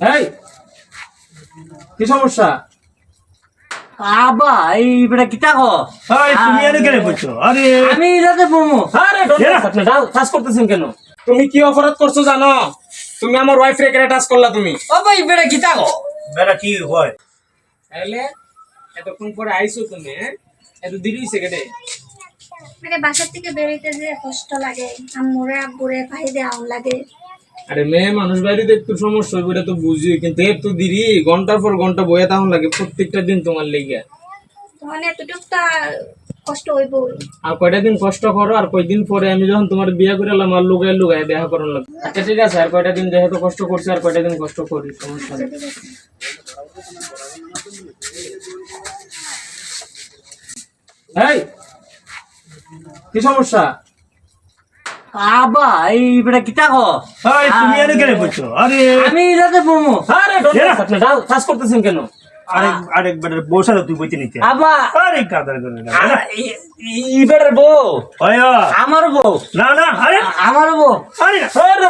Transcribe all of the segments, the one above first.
এই কি সমস্যা? আবা এই বেটা কিতা কো? আরে তুমি এনে কেন বলছো আরে আমি যাতে বমু আরে আপনি touch করতেছেন কেন? তুমি কি অপরাধ করছ জানো? তুমি আমার ওয়াইফ রে কেন টাচ করলা তুমি? ও ভাই বেটা কিতা কো? বেটা কি হয়? তাহলে এতক্ষণ পরে আইছো তুমি হ্যাঁ? এত দেরি হইছে কেটে মানে বাসার থেকে বেরোইতে যে কষ্ট লাগে আম্মুরে আব্বুরে ভাইরে আউন লাগে। আরে মেয়ে মানুষ বাড়িতে একটু সমস্যা হইব এটা তো বুঝি। কিন্তু একটু দেরি ঘণ্টার পর ঘণ্টা বয়ে তখন লাগে প্রত্যেকটা দিন তোমার লেগে। তখন এতটুকটা কষ্ট হইব। আর কয়টা দিন কষ্ট করো আর কয়দিন পরে আমি যখন তোমার বিয়ে করে এলাম আর লুগায় লুগায় দেখা করার লাগবে। আচ্ছা ঠিক আছে আর কয়টা দিন যেহেতু কষ্ট করছি আর কয়টা দিন কষ্ট করি সমস্যা নেই। এই কি সমস্যা? আবা এই বেটা কিতা কো আরে তুমি এনে কেন বলছো? আরে। আমি বমু আরে করতেছেন কেন? আরেক আরেক বেটা বসা তুই বইতে নিতে। আবা। আরে কাদার করে না ইবের বউ। ওই আমার বউ। না না আরে। আমার বউ। আরে না। আরে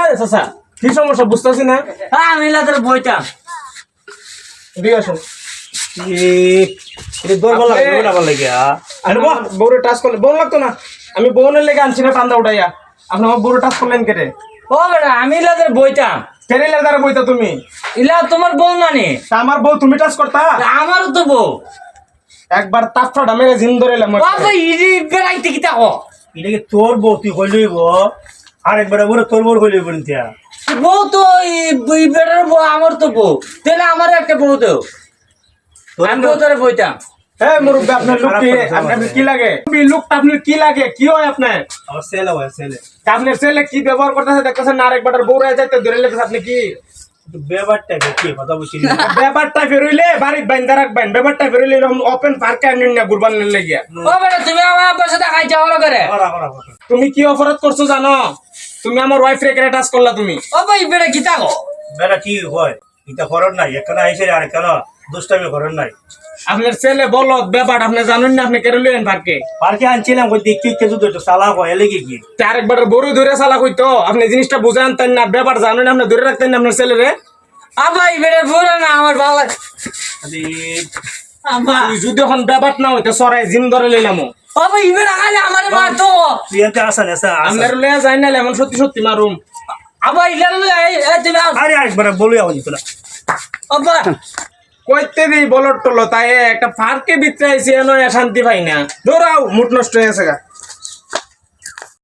আরে চাচা। কি সমস্যা বুঝতেছি না? আমি বইতাম এদিকে আমি বউনের লেগে আনছি না টান্দা উঠাইয়া। আপনি আমার বউরে টাচ করলেন কেটে? ও বেটা আমি যাতে বইতাম কেটে লেদারে বইতা তুমি। ইলা তোমার বউ নানি তা আমার বউ তুমি টাচ করতা? আমারও তো বউ। একবার তাপটা মেরে জিন ধরে এলাম। বাবা ইডি বেড়াইতে কো এটা কি তোর বউ তুই কইলইব আরেক বেটা বলে তোর বউ কইলইব নিতে বউ তো বেটার বউ আমার তো বউ। তাহলে আমার একটা বউ তো আমি বউ ধরে হ্যাঁ মুরব্বী আপনার লুক কি? আপনার কি লাগে? লুকটা আপনার কি লাগে? কি হয় আপনার? আমার ছেলে হয় ছেলে। আপনার ছেলে কি ব্যবহার করতেছে? দেখতেছেন না আরেকবার বউ রে যাইতে ধরে লেগেছে আপনি কি? ব্যাপারটা কি কথা বলছি। ব্যাপারটা ফেরইলে বাড়ির বাইন্দা রাখবেন। ব্যাপারটা ফেরইলে এরকম ওপেন পার্কে আনেন না ও বেটা তুমি আমার আব্বার সাথে করে। তুমি কি অপরাধ করছ জানো? তুমি আমার ওয়াইফ রে কেন টাচ করলা তুমি। ও ভাই বেটা কিতা কো বেটা কি হয়? এটা করার নাই একখানা আইসে আর একখানা দুষ্টামি করার নাই। আপনার ছেলে বলো ব্যাপার আপনি জানেন না আপনি কেন লিয়েন পার্কে? পার্কে আনছিলাম ওই দেখতে কিছু তো একটু চালা হয় এলে কি তা আরেকবার বড় ধরে চালা কইতো আপনি জিনিসটা বুঝে আনতেন না ব্যাপার জানেন আপনি ধরে রাখতেন না আপনার ছেলে রে আব্বা এই বেটা না আমার ভালো লাগে তুই যদি এখন ব্যাপার না হইতে সরাই জিন ধরে লইলাম। ভাই এই বেটা আমার মারতো। তুই এতে আসা নেসা আপনার লইয়া যাই না এমন সত্যি সত্যি মারুম। আব্বা ইলা এই এই তুমি আস। আরে আরেকবার বলে আওয়াজ তোলা আব্বা কইতে দিই বলট টলো তাই একটা পার্কে বিত্রাইছি এনো শান্তি পাই না। দৌড়াও মুট নষ্ট হয়ে গেছে